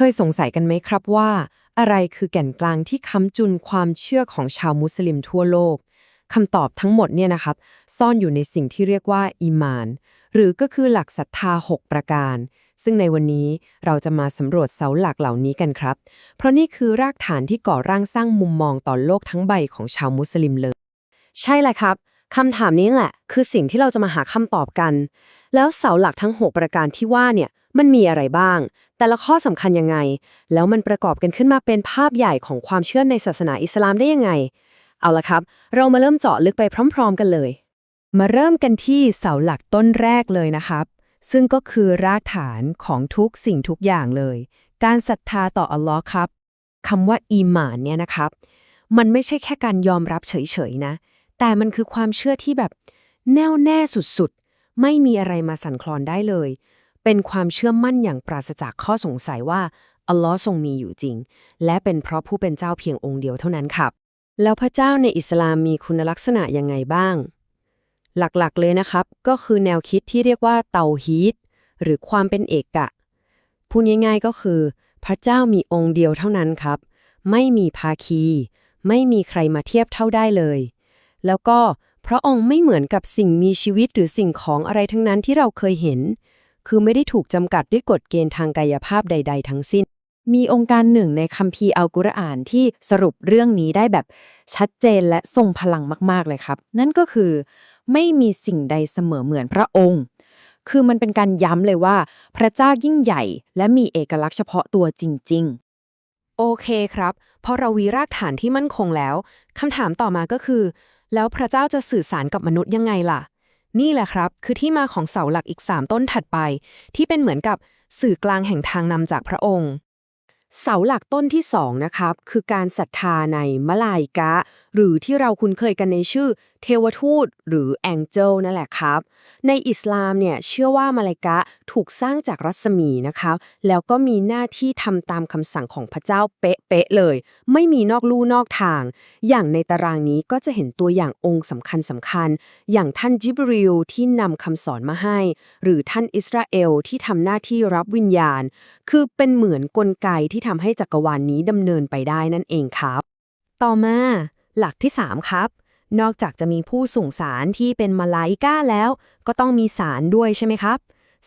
เคยสงสัยกันไหมครับว่า อะไรคือแก่นกลางที่ค้ำจุนความเชื่อของชาวมุสลิมทั่วโลกคำตอบทั้งหมดเนี่ยนะครับ ซ่อนอยู่ในสิ่งที่เรียกว่าอีมาน หรือก็คือหลักศรัทธา 6 ประการ ซึ่งในวันนี้เราจะมาสำรวจเสาหลักเหล่านี้กันครับ เพราะนี่คือรากฐานที่ก่อร่างสร้างมุมมองต่อโลกทั้งใบของชาวมุสลิมเลย ใช่เลยครับคำถามนี้แหละ คือสิ่งที่เราจะมาหาคำตอบกัน แล้วเสาหลักทั้ง 6 ประการที่ว่าเนี่ย มันมีอะไรบ้าง แต่ละข้อสำคัญยังไง แล้วมันประกอบกันขึ้นมาเป็นภาพใหญ่ของความเชื่อในศาสนาอิสลามได้ยังไง เอาละครับ เรามาเริ่มเจาะลึกไปพร้อม ๆ กันเลย มาเริ่มกันที่เสาหลักต้นแรกเลยนะครับ ซึ่งก็คือรากฐานของทุกสิ่งทุกอย่างเลย การศรัทธาต่ออัลลอฮ์ครับคำว่าอีหมานเนี่ยนะครับ มันไม่ใช่แค่การยอมรับเฉยๆนะ แต่มันคือความเชื่อที่แบบแน่วแน่สุดๆ ไม่มีอะไรมาสั่นคลอนได้เลย เป็นความเชื่อมั่นอย่างปราศจากข้อสงสัยว่าอัลลอฮ์ทรงมีอยู่จริง และเป็นเพราะผู้เป็นเจ้าเพียงองค์เดียวเท่านั้นครับ แล้วพระเจ้าในอิสลามมีคุณลักษณะยังไงบ้าง หลักๆเลยนะครับ ก็คือแนวคิดที่เรียกว่าเตาฮีตหรือความเป็นเอกะพูดง่ายๆก็คือ พระเจ้ามีองค์เดียวเท่านั้นครับ ไม่มีภาคี ไม่มีใครมาเทียบเท่าได้เลย แล้วก็พระองค์ไม่เหมือนกับสิ่งมีชีวิตหรือสิ่งของอะไรทั้งนั้นที่เราเคยเห็น คือไม่ได้ถูกจำกัดด้วยกฎเกณฑ์ทางกายภาพใด ๆ ทั้งสิ้น มีองค์การหนึ่งในคัมภีร์อัลกุรอานที่สรุปเรื่องนี้ได้แบบชัดเจนและทรงพลังมากๆเลยครับ นั่นก็คือ ไม่มีสิ่งใดเสมอเหมือนพระองค์ คือมันเป็นการย้ำเลยว่า พระเจ้ายิ่งใหญ่ และมีเอกลักษณ์เฉพาะตัวจริง ๆโอเคครับพอเราวีรากฐานที่มั่นคงแล้ว คำถามต่อมาก็คือ แล้วพระเจ้าจะสื่อสารกับมนุษย์ยังไงล่ะ นี่แหละครับ คือที่มาของเสาหลักอีก 3 ต้นถัดไป ที่เป็นเหมือนกับสื่อกลางแห่งทางนำจากพระองค์ เสาหลักต้นที่2นะครับ คือการศรัทธาในมลายกะ หรือที่เราคุ้นเคยกันในชื่อเทวทูตหรือแองเจิลนั่นแหละครับ ในอิสลามเนี่ยเชื่อว่ามาลาอิกะถูกสร้างจากรัศมีนะครับแล้วก็มีหน้าที่ทำตามคำสั่งของพระเจ้าเป๊ะๆเลย ไม่มีนอกลู่นอกทาง อย่างในตารางนี้ก็จะเห็นตัวอย่างองค์สำคัญสำคัญ อย่างท่านจิบริลที่นำคำสอนมาให้ หรือท่านอิสราเอลที่ทำหน้าที่รับวิญญาณ คือเป็นเหมือนกลไกที่ทำให้จักรวาลนนี้ดำเนินไปได้นั่นเองครับ ต่อมาหลักที่ 3 ครับ นอกจากจะมีผู้ส่งสารที่เป็นมาลาอิก้าแล้ว ก็ต้องมีสารด้วยใช่ไหมครับ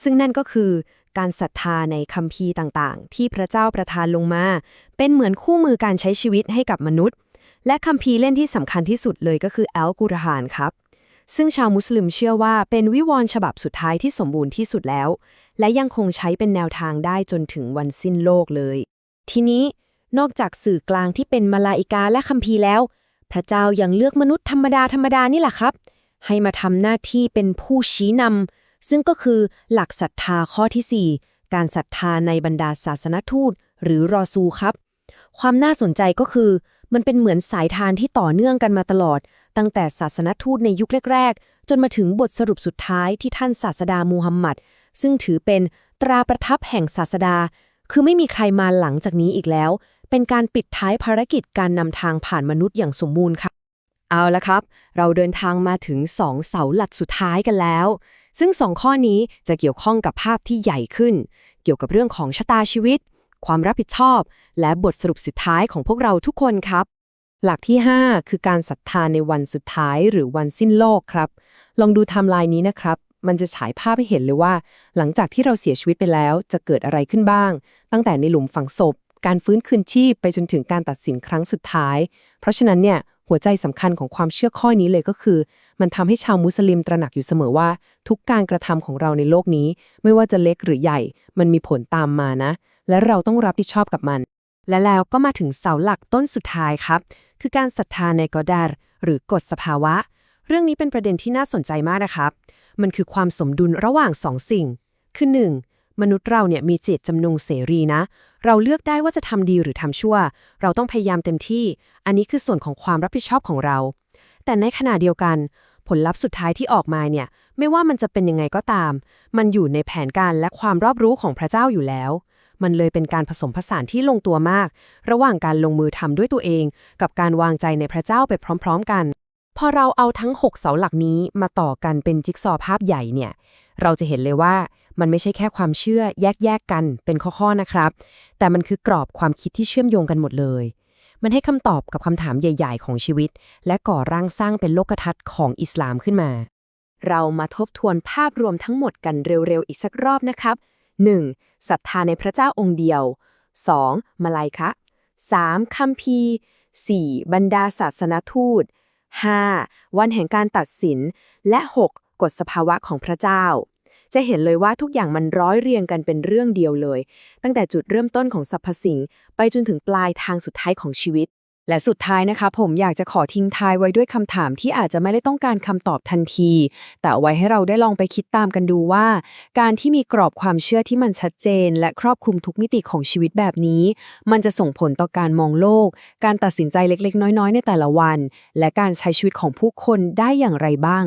ซึ่งนั่นก็คือการศรัทธาในคัมภีร์ต่างๆ ที่พระเจ้าประทานลงมา เป็นเหมือนคู่มือการใช้ชีวิตให้กับมนุษย์ และคัมภีร์เล่นที่สำคัญที่สุดเลยก็คืออัลกุรอานครับ ซึ่งชาวมุสลิมเชื่อว่าเป็นวิวรณ์ฉบับสุดท้ายที่สมบูรณ์ที่สุดแล้ว และยังคงใช้เป็นแนวทางได้จนถึงวันสิ้นโลกเลย ทีนี้นอกจากสื่อกลางที่เป็นมาลาอิกาและคัมภีร์แล้ว พระเจ้ายังเลือกมนุษย์ธรรมดาธรรมดานี่แหละครับ ให้มาทำหน้าที่เป็นผู้ชี้นำซึ่งก็คือหลักศรัทธาข้อที่ 4 การศรัทธาในบรรดาศาสนทูต หรือรอซูครับ ความน่าสนใจก็คือ มันเป็นเหมือนสายทานที่ต่อเนื่องกันมาตลอด ตั้งแต่ศาสนทูตในยุคแรก ๆ จนมาถึงบทสรุปสุดท้ายที่ท่านศาสดามูฮัมหมัดซึ่งถือเป็นตราประทับแห่งศาสดา คือไม่มีใครมาหลังจากนี้อีกแล้ว เป็นการปิดท้ายภารกิจการนำทางผ่านมนุษย์อย่างสมบูรณ์ครับ เอาละครับ เราเดินทางมาถึง 2 เสาหลักสุดท้ายกันแล้ว ซึ่ง 2 ข้อนี้จะเกี่ยวข้องกับภาพที่ใหญ่ขึ้น เกี่ยวกับเรื่องของชะตาชีวิต ความรับผิดชอบ และบทสรุปสุดท้ายของพวกเราทุกคนครับ หลักที่ 5 คือการศรัทธาในวันสุดท้ายหรือวันสิ้นโลกครับ ลองดูไทม์ไลน์นี้นะครับมันจะฉายภาพให้เห็นเลยว่า หลังจากที่เราเสียชีวิตไปแล้วจะเกิดอะไรขึ้นบ้าง ตั้งแต่ในหลุมฝังศพ การฟื้นคืนชีพไปจนถึงการตัดสินครั้งสุดท้าย เพราะฉะนั้นเนี่ยหัวใจสำคัญของความเชื่อข้อนี้เลยก็คือ มันทำให้ชาวมุสลิมตระหนักอยู่เสมอว่า ทุกการกระทำของเราในโลกนี้ ไม่ว่าจะเล็กหรือใหญ่ มันมีผลตามมานะ และเราต้องรับผิดชอบกับมัน และแล้วก็มาถึงเสาหลักต้นสุดท้ายครับ คือการศรัทธาในกอดาร์หรือกฎสภาวะ เรื่องนี้เป็นประเด็นที่น่าสนใจมากนะครับ มันคือความสมดุลระหว่างสองสิ่ง คือ 1. มนุษย์เราเนี่ยมีเจตจำนงเสรีนะ เราเลือกได้ว่าจะทำดีหรือทำชั่ว เราต้องพยายามเต็มที่ อันนี้คือส่วนของความรับผิดชอบของเรา แต่ในขณะเดียวกัน ผลลัพธ์สุดท้ายที่ออกมาเนี่ย ไม่ว่ามันจะเป็นยังไงก็ตาม มันอยู่ในแผนการและความรอบรู้ของพระเจ้าอยู่แล้ว มันเลยเป็นการผสมผสานที่ลงตัวมาก ระหว่างการลงมือทำด้วยตัวเอง กับการวางใจในพระเจ้าไปพร้อม ๆ กัน พอเราเอาทั้ง 6 เสาหลักนี้มาต่อกันเป็นจิ๊กซอว์ภาพใหญ่เนี่ย เราจะเห็นเลยว่ามันไม่ใช่แค่ความเชื่อแยกๆกันเป็นข้อๆนะครับ แต่มันคือกรอบความคิดที่เชื่อมโยงกันหมดเลย มันให้คำตอบกับคำถามใหญ่ ๆ ของชีวิต และก่อร่างสร้างเป็นโลกทัศน์ของอิสลามขึ้นมา เรามาทบทวนภาพรวมทั้งหมดกันเร็วๆอีกสักรอบนะครับ 1. ศรัทธาในพระเจ้าองค์เดียว 2. มาลายคะ 3. คัมภีร์ 4. บรรดาศาสนทูต 5. วันแห่งการตัดสิน และ 6. กฎสภาวะของพระเจ้า จะเห็นเลยว่าทุกอย่างมันร้อยเรียงกันเป็นเรื่องเดียวเลย ตั้งแต่จุดเริ่มต้นของสรรพสิ่ง ไปจนถึงปลายทางสุดท้ายของชีวิต และสุดท้ายนะคะ ผมอยากจะขอทิ้งท้ายไว้ด้วยคำถามที่อาจจะไม่ได้ต้องการคำตอบทันที แต่เอาไว้ให้เราได้ลองไปคิดตามกันดูว่า การที่มีกรอบความเชื่อที่มันชัดเจน และครอบคลุมทุกมิติของชีวิตแบบนี้ มันจะส่งผลต่อการมองโลก การตัดสินใจเล็กๆ น้อยๆ ในแต่ละวัน และการใช้ชีวิตของผู้คนได้อย่างไรบ้าง